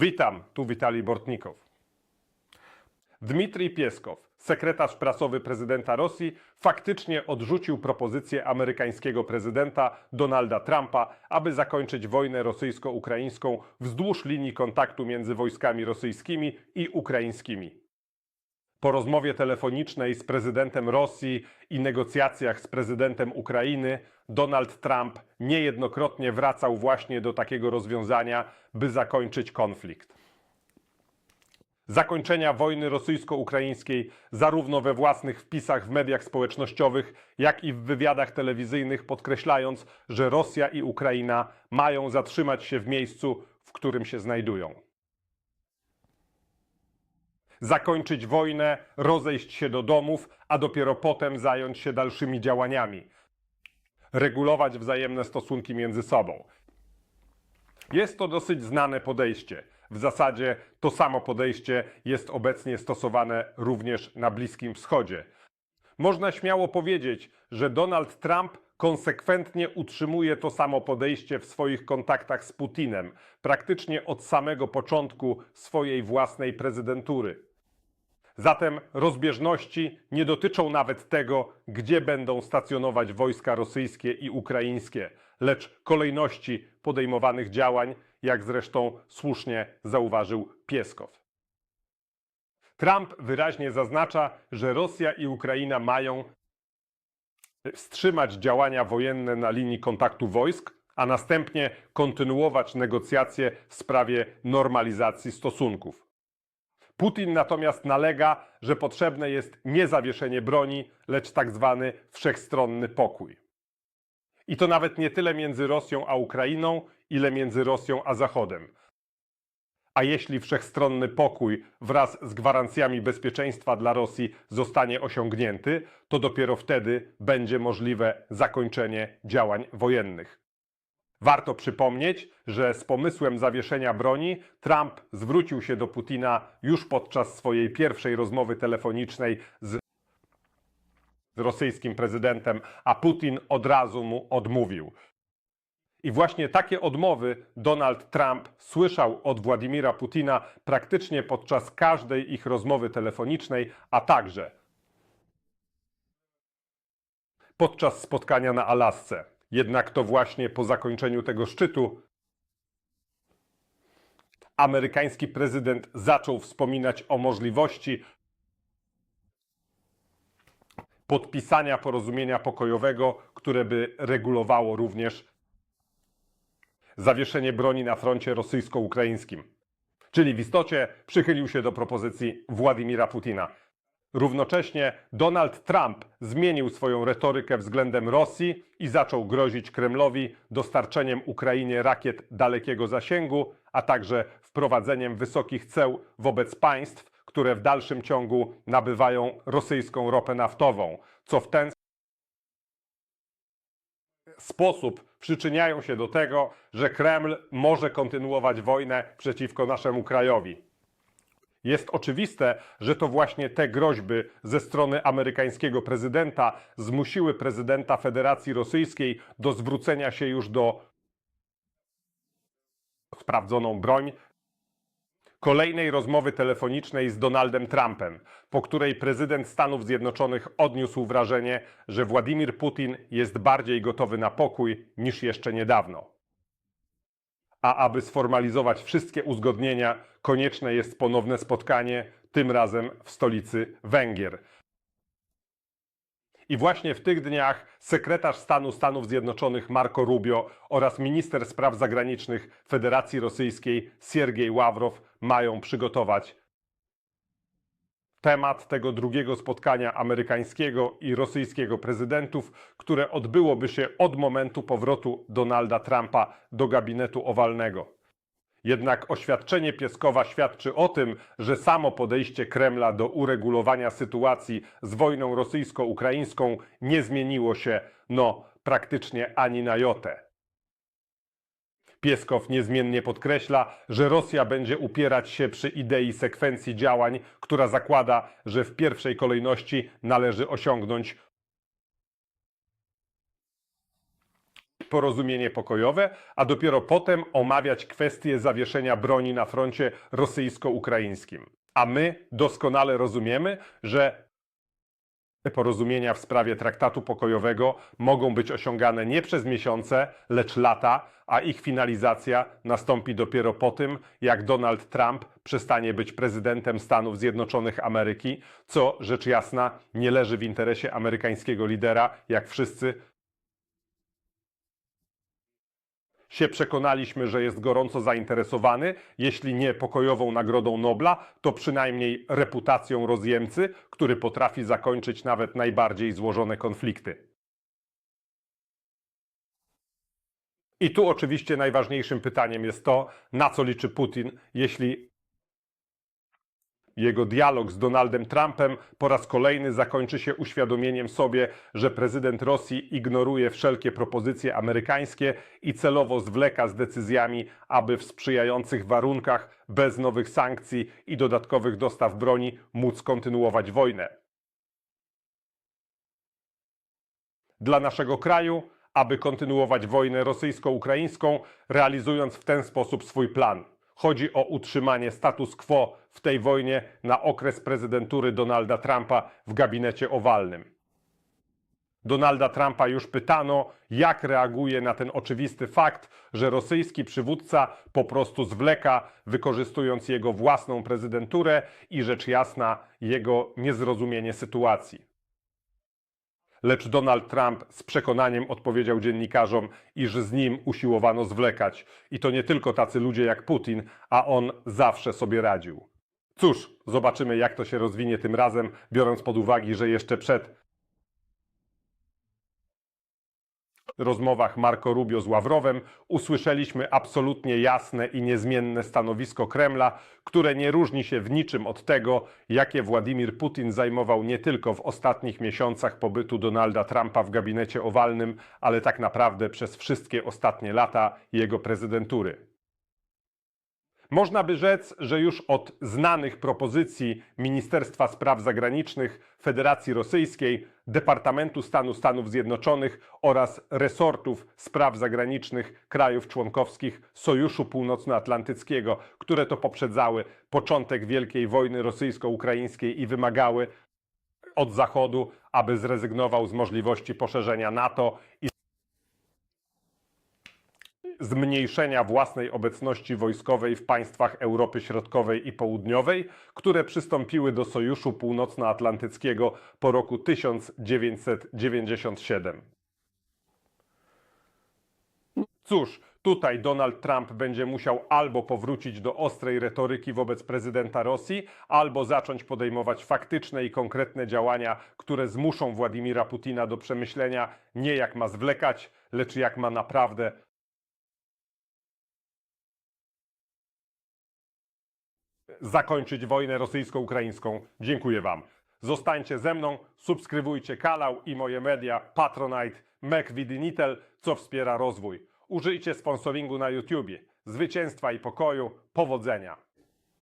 Witam, tu Witalij Bortnikow. Dmitrij Pieskow, sekretarz prasowy prezydenta Rosji, faktycznie odrzucił propozycję amerykańskiego prezydenta Donalda Trumpa, aby zakończyć wojnę rosyjsko-ukraińską wzdłuż linii kontaktu między wojskami rosyjskimi i ukraińskimi. Po rozmowie telefonicznej z prezydentem Rosji i negocjacjach z prezydentem Ukrainy, Donald Trump niejednokrotnie wracał właśnie do takiego rozwiązania, by zakończyć konflikt. Zakończenia wojny rosyjsko-ukraińskiej, zarówno we własnych wpisach w mediach społecznościowych, jak i w wywiadach telewizyjnych, podkreślając, że Rosja i Ukraina mają zatrzymać się w miejscu, w którym się znajdują zakończyć wojnę, rozejść się do domów, a dopiero potem zająć się dalszymi działaniami. Regulować wzajemne stosunki między sobą. Jest to dosyć znane podejście. W zasadzie to samo podejście jest obecnie stosowane również na Bliskim Wschodzie. Można śmiało powiedzieć, że Donald Trump konsekwentnie utrzymuje to samo podejście w swoich kontaktach z Putinem, praktycznie od samego początku swojej własnej prezydentury. Zatem rozbieżności nie dotyczą nawet tego, gdzie będą stacjonować wojska rosyjskie i ukraińskie, lecz kolejności podejmowanych działań, jak zresztą słusznie zauważył Pieskow. Trump wyraźnie zaznacza, że Rosja i Ukraina mają wstrzymać działania wojenne na linii kontaktu wojsk, a następnie kontynuować negocjacje w sprawie normalizacji stosunków. Putin natomiast nalega, że potrzebne jest nie zawieszenie broni, lecz tak zwany wszechstronny pokój. I to nawet nie tyle między Rosją a Ukrainą, ile między Rosją a Zachodem. A jeśli wszechstronny pokój wraz z gwarancjami bezpieczeństwa dla Rosji zostanie osiągnięty, to dopiero wtedy będzie możliwe zakończenie działań wojennych. Warto przypomnieć, że z pomysłem zawieszenia broni Trump zwrócił się do Putina już podczas swojej pierwszej rozmowy telefonicznej z rosyjskim prezydentem, a Putin od razu mu odmówił. I właśnie takie odmowy Donald Trump słyszał od Władimira Putina praktycznie podczas każdej ich rozmowy telefonicznej, a także podczas spotkania na Alasce. Jednak to właśnie po zakończeniu tego szczytu amerykański prezydent zaczął wspominać o możliwości podpisania porozumienia pokojowego, które by regulowało również zawieszenie broni na froncie rosyjsko-ukraińskim. Czyli w istocie przychylił się do propozycji Władimira Putina. Równocześnie Donald Trump zmienił swoją retorykę względem Rosji i zaczął grozić Kremlowi dostarczeniem Ukrainie rakiet dalekiego zasięgu, a także wprowadzeniem wysokich ceł wobec państw, które w dalszym ciągu nabywają rosyjską ropę naftową, co w ten sposób przyczyniają się do tego, że Kreml może kontynuować wojnę przeciwko naszemu krajowi. Jest oczywiste, że to właśnie te groźby ze strony amerykańskiego prezydenta zmusiły prezydenta Federacji Rosyjskiej do zwrócenia się już do sprawdzoną broń kolejnej rozmowy telefonicznej z Donaldem Trumpem, po której prezydent Stanów Zjednoczonych odniósł wrażenie, że Władimir Putin jest bardziej gotowy na pokój niż jeszcze niedawno. A aby sformalizować wszystkie uzgodnienia, konieczne jest ponowne spotkanie, tym razem w stolicy Węgier. I właśnie w tych dniach sekretarz stanu Stanów Zjednoczonych Marco Rubio oraz minister spraw zagranicznych Federacji Rosyjskiej Siergiej Ławrow mają przygotować temat tego drugiego spotkania amerykańskiego i rosyjskiego prezydentów, które odbyłoby się od momentu powrotu Donalda Trumpa do gabinetu owalnego. Jednak oświadczenie Pieskowa świadczy o tym, że samo podejście Kremla do uregulowania sytuacji z wojną rosyjsko-ukraińską nie zmieniło się, no, praktycznie ani na jotę. Pieskow niezmiennie podkreśla, że Rosja będzie upierać się przy idei sekwencji działań, która zakłada, że w pierwszej kolejności należy osiągnąć porozumienie pokojowe, a dopiero potem omawiać kwestię zawieszenia broni na froncie rosyjsko-ukraińskim. A my doskonale rozumiemy, że porozumienia w sprawie traktatu pokojowego mogą być osiągane nie przez miesiące, lecz lata, a ich finalizacja nastąpi dopiero po tym, jak Donald Trump przestanie być prezydentem Stanów Zjednoczonych Ameryki, co rzecz jasna nie leży w interesie amerykańskiego lidera, jak wszyscy się przekonaliśmy, że jest gorąco zainteresowany, jeśli nie pokojową Nagrodą Nobla, to przynajmniej reputacją rozjemcy, który potrafi zakończyć nawet najbardziej złożone konflikty. I tu oczywiście najważniejszym pytaniem jest to, na co liczy Putin, jeśli jego dialog z Donaldem Trumpem po raz kolejny zakończy się uświadomieniem sobie, że prezydent Rosji ignoruje wszelkie propozycje amerykańskie i celowo zwleka z decyzjami, aby w sprzyjających warunkach, bez nowych sankcji i dodatkowych dostaw broni, móc kontynuować wojnę. Dla naszego kraju, aby kontynuować wojnę rosyjsko-ukraińską, realizując w ten sposób swój plan. Chodzi o utrzymanie status quo w tej wojnie na okres prezydentury Donalda Trumpa w gabinecie owalnym. Donalda Trumpa już pytano, jak reaguje na ten oczywisty fakt, że rosyjski przywódca po prostu zwleka, wykorzystując jego własną prezydenturę i rzecz jasna jego niezrozumienie sytuacji. Lecz Donald Trump z przekonaniem odpowiedział dziennikarzom, iż z nim usiłowano zwlekać. I to nie tylko tacy ludzie jak Putin, a on zawsze sobie radził. Cóż, zobaczymy jak to się rozwinie tym razem, biorąc pod uwagę, że jeszcze przed rozmowach Marco Rubio z Ławrowem usłyszeliśmy absolutnie jasne i niezmienne stanowisko Kremla, które nie różni się w niczym od tego, jakie Władimir Putin zajmował nie tylko w ostatnich miesiącach pobytu Donalda Trumpa w gabinecie owalnym, ale tak naprawdę przez wszystkie ostatnie lata jego prezydentury. Można by rzec, że już od znanych propozycji Ministerstwa Spraw Zagranicznych Federacji Rosyjskiej, Departamentu Stanu Stanów Zjednoczonych oraz resortów spraw zagranicznych krajów członkowskich Sojuszu Północnoatlantyckiego, które to poprzedzały początek Wielkiej Wojny Rosyjsko-Ukraińskiej i wymagały od Zachodu, aby zrezygnował z możliwości poszerzenia NATO i zmniejszenia własnej obecności wojskowej w państwach Europy Środkowej i Południowej, które przystąpiły do Sojuszu Północnoatlantyckiego po roku 1997. Cóż, tutaj Donald Trump będzie musiał albo powrócić do ostrej retoryki wobec prezydenta Rosji, albo zacząć podejmować faktyczne i konkretne działania, które zmuszą Władimira Putina do przemyślenia nie jak ma zwlekać, lecz jak ma naprawdę zakończyć wojnę rosyjsko-ukraińską. Dziękuję Wam. Zostańcie ze mną, subskrybujcie kanał i moje media Patronite, MacVidinitel, co wspiera rozwój. Użyjcie sponsoringu na YouTubie. Zwycięstwa i pokoju. Powodzenia.